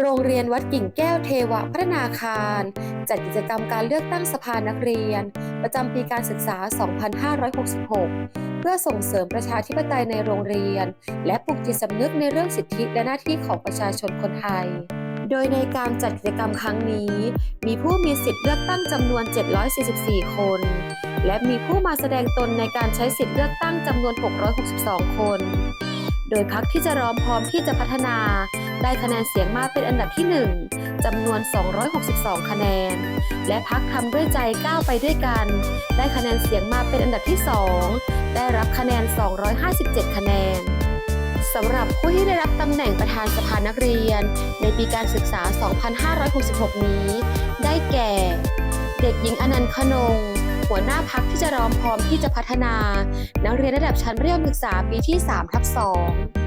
โรงเรียนวัดกิ่งแก้วเทวพัฒนาคาร จัดกิจกรรมการเลือกตั้งสภานักเรียน ประจำปีการศึกษา 2566 เพื่อส่งเสริมประชาธิปไตยในโรงเรียน และปลุกจิตสำนึกในเรื่องสิทธิและหน้าที่ของประชาชนคนไทย โดยในการจัดกิจกรรมครั้งนี้ มีผู้มีสิทธิ์เลือกตั้งจำนวน 744 คน และมีผู้มาแสดงตนในการใช้สิทธิ์เลือกตั้งจำนวน 662 คน ดยพักที่จะร้อมพร้อมที่จะพัฒนา ได้คะแนนเสียงมาเป็นอันดับที่ 1จำนวน 262 คะแนน และพักทำด้วยใจก้าวไปด้วยกัน ได้คะแนนเสียงมาเป็นอันดับที่ 2 ได้รับคะแนน 257 คะแนนสำหรับผู้ที่ได้รับตำแหน่งประธานสภานักเรียน ในปีการศึกษา 2566 นี้ ได้แก่ เด็กหญิงอนันต์ขนง หัวหน้าพักที่จะร้อมพร้อมที่จะพัฒนา นักเรียนระดับชั้นประถมศึกษาปีที่3ทับ2